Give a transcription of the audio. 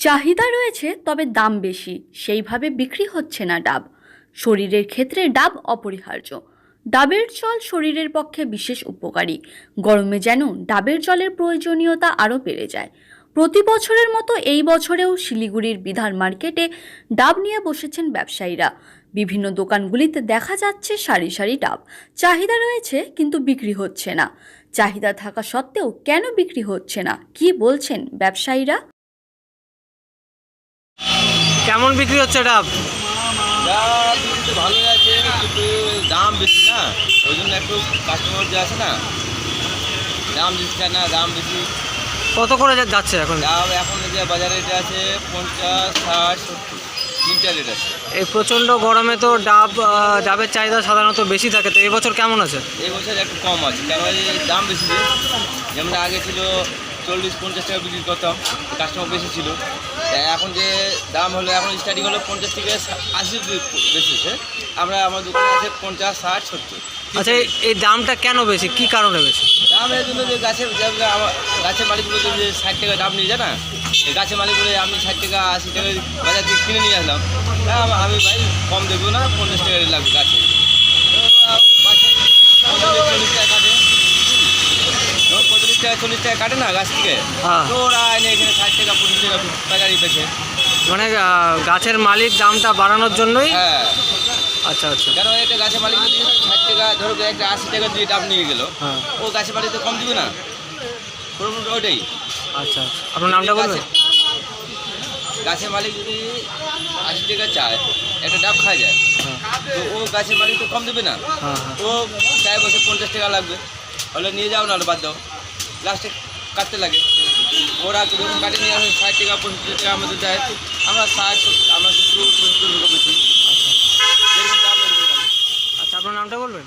চাহিদা রয়েছে, তবে দাম বেশি। সেইভাবে বিক্রি হচ্ছে না ডাব। শরীরের ক্ষেত্রে ডাব অপরিহার্য। ডাবের জল শরীরের পক্ষে বিশেষ উপকারী। গরমে যেন ডাবের জলের প্রয়োজনীয়তা আরও বেড়ে যায়। প্রতি বছরের মতো এই বছরেও শিলিগুড়ির বিধার মার্কেটে ডাব নিয়ে বসেছেন ব্যবসায়ীরা। বিভিন্ন দোকানগুলিতে দেখা যাচ্ছে সারি সারি ডাব। চাহিদা রয়েছে, কিন্তু বিক্রি হচ্ছে না। চাহিদা থাকা সত্ত্বেও কেন বিক্রি হচ্ছে না? কি বলছেন ব্যবসায়ীরা? কেমন বিক্রি হচ্ছে ডাব ভালোই আছে কিন্তু দাম বেশি না ওই জন্য একটু কাস্টমার যে আছে না দাম দিচ্ছে না দাম বেশি কত করে যা- যাচ্ছে এখন? এখন যে বাজারে রেট আছে পঞ্চাশ ষাট সত্তর এই প্রচণ্ড গরমে তো ডাব ডাবের চাহিদা সাধারণত বেশি থাকে, তো এবছর কেমন আছে? এই বছর একটু কম আছে কারণ দাম বেশি যে যেমন আগে ছিল চল্লিশ পঞ্চাশ টাকা বিক্রি করতাম কাস্টমার বেশি ছিল। এখন যে দাম হলো এখন স্টার্টিং হলো পঞ্চাশ থেকে আশি অব্দি বেশি আছে আমরা আমার দোকানে আছে পঞ্চাশ ষাট সত্তর। আচ্ছা এই- দামটা কেন বেশি? কি কারণে বেশি? দামের জন্য যে গাছের গাছের মালিকগুলো যে ষাট টাকা দাম নিয়ে যায় না? এই গাছের মালিকগুলো আমি ষাট টাকা আশি টাকা বাজার থেকে কিনে নিয়ে আসলাম। আমি ভাই কম দেবো না পঞ্চাশ টাকা লাগবে গাছে। চল্লিশ টাকা কাটে। চল্লিশ টাকা কাটে না গাছ থেকে? হ্যাঁ। তো ওরা এনে এখানে ষাট টাকা পঁচিশ মানে গাছের মালিক দামটা বাড়ানোর জন্যই? হ্যাঁ। আচ্ছা আচ্ছা। কেন একটা গাছের মালিক যদি ষাট টাকা ধরো একটা আশি টাকা দিয়ে দাম নিয়ে গেলো হ্যাঁ। ও গাছের মালিক তো কম দিবে না। ওটাই আচ্ছা আচ্ছা। আপনার নামটা বলবেন? গাছের মালিক যদি আশি টাকা চায় একটা ডাব খাওয়া যায় হ্যাঁ। তো ও গাছের মালিক তো কম দেবে না। হ্যাঁ ও চায় বসে পঞ্চাশ টাকা লাগবে। হলে নিয়ে যাও না বাদ দাও। লাস্টে কাটতে লাগে। ওরা যখন কাটে নিয়ে আসে ষাট টাকা পঁয়ষট্টি টাকা আমাদের দেয় আমরা ষাট আমরা সত্তর পঁচিশ টাকা বেশি আচ্ছা। আচ্ছা আপনার নামটা বলবেন?